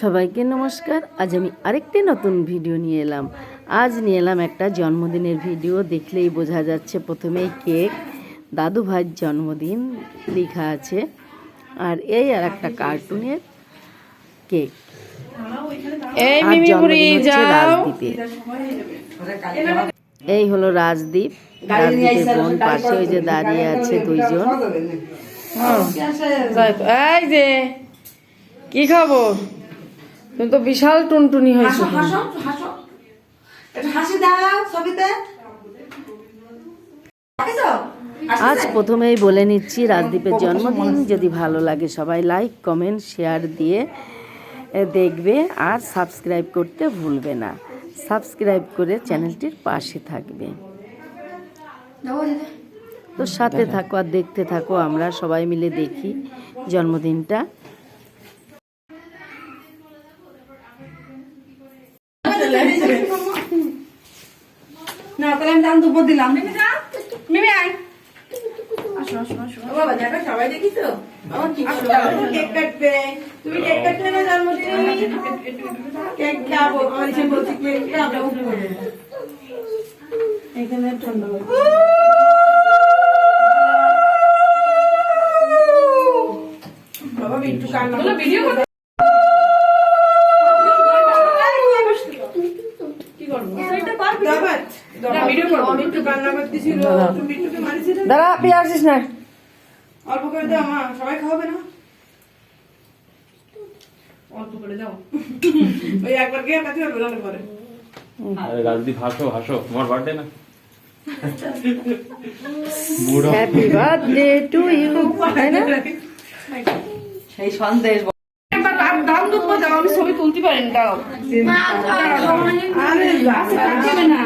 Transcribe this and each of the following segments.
সবাইকে নমস্কার। আজ আমি আরেকটি নতুন ভিডিও নিয়ে এলাম। আজ নিয়ে এলাম একটা জন্মদিনের ভিডিও। দেখলেই বোঝা যাচ্ছে প্রথমেই কেক। দাদু ভাইয়ের জন্মদিন লেখা আছে। আর এই আর একটা কার্টুনের কেক। এই হলো রাজদীপ। রাজদীপের বোন পাশে ওই যে দাঁড়িয়ে আছে দুইজন। এই যে কি খাব তুমি তো বিশাল টুনটুনি হয়েছো হাসো হাসো একটু হাসি দাও ছবিতে? আজ প্রথমেই বলে নিচ্ছি রাজদীপের জন্মদিন যদি ভালো লাগে সবাই লাইক কমেন্ট শেয়ার দিয়ে দেখবে। আর সাবস্ক্রাইব করতে ভুলবে না। সাবস্ক্রাইব করে চ্যানেলটির পাশে থাকবে। তো সাথে থাকো আর দেখতে থাকো আমরা সবাই মিলে দেখি জন্মদিনটা। না তাহলে আমি দাম দুপুর দিলাম। মিমি আয়। বাবা দেখো সবাই আমার কি কেক কাটবে। তুমি কেক কাটবে না জন্মদিনে? কেক খাব। আমার ইচ্ছে বলছি কেক খাব এখানে ঠান্ডা বাবা একটু কান্না ভিডিও ভিডিও কান্না করতেছিল মারিছিল। দাঁড়া পেয়ে আসিস না। অল্প করে দাও মা সবাই খাওয়াবে না? অল্প করে দাও। ওই একবার গিয়ে কাছে বেরোলে পরে। আরে রাজদীপ হাসো হাসো তোমার বার্থডে না? হ্যাপি বার্থডে টু ইউ তাই না? সেই সন্দেশ দাম দুব্বো দাও আমি ছবি তুলতে পারি না দাও। আরে না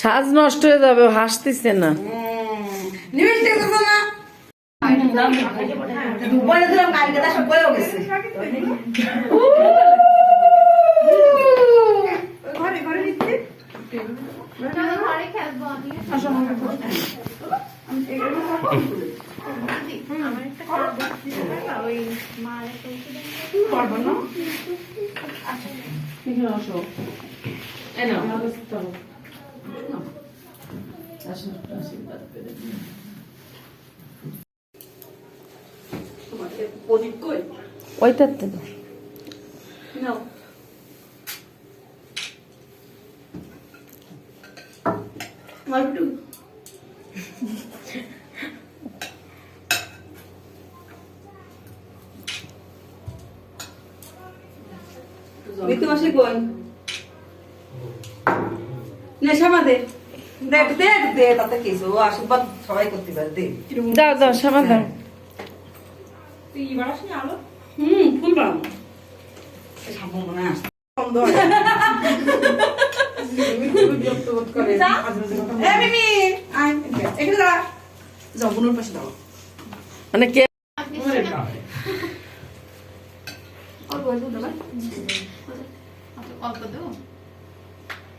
সাজ নষ্ট হয়ে যাবে হাসতেছে না। নিবেন থেকে করব না দুপুরে দিলাম কালকে তা সব বলেও গেছে ঘরে ঘরে দিচ্ছি প্রদীপ কই ওইটাতে দাও নাও মিতু মাসি কই নেশা মাদে দেখ দেখ দে তাতে কিছু আশীর্বাদ সবাই করতে পারে দে। দাও দাও তুই বাড়াস না আলো? হুম ফুল সামনে মনে আসছে। পাশে দাও মানে কে? অল্প দেবো।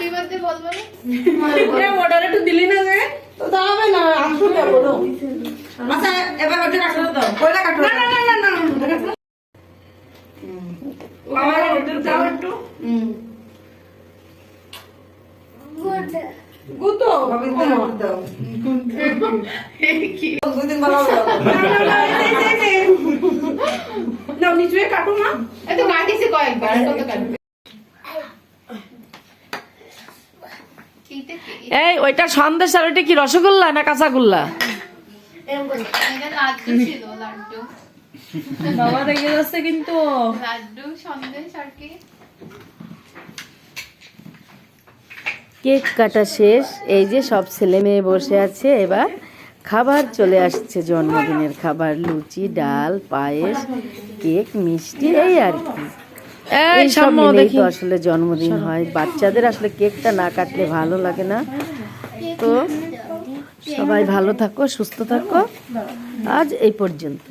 হ্যাপি বার্থডে বলব না? অর্ডার একটু দিলি না যে? তো দাঁড়াবে না আসো যাব তো আচ্ছা এবার ওটা কাটো দাও। ওটা কাটো না না না না না আমার অর্ডার দাও একটু। গুতো। গোবিন্দ দাও। দুদিন বলা না নিচে কাটো না এ তো কাটিছে কয়েকবার কত কাটবে এইটা কি? এই ওইটা সন্দেশ আর ওইটা কি রসগোল্লা না কাঁচাগোল্লা? বাবা রেগে যাচ্ছে কিন্তু। লাড্ডু সন্দেশ আর কি? কেক কাটা শেষ এই যে সব ছেলে মেয়ে বসে আছে এবার খাবার চলে আসছে জন্মদিনের খাবার লুচি ডাল পায়েস কেক মিষ্টি এই আর কি। এই সব মিলেই দেখি। তো আসলে জন্মদিন হয়। বাচ্চাদের আসলে কেকটা না কাটলে ভালো লাগে না। তো সবাই ভালো থাকো সুস্থ থাকো। আজ এই পর্যন্ত।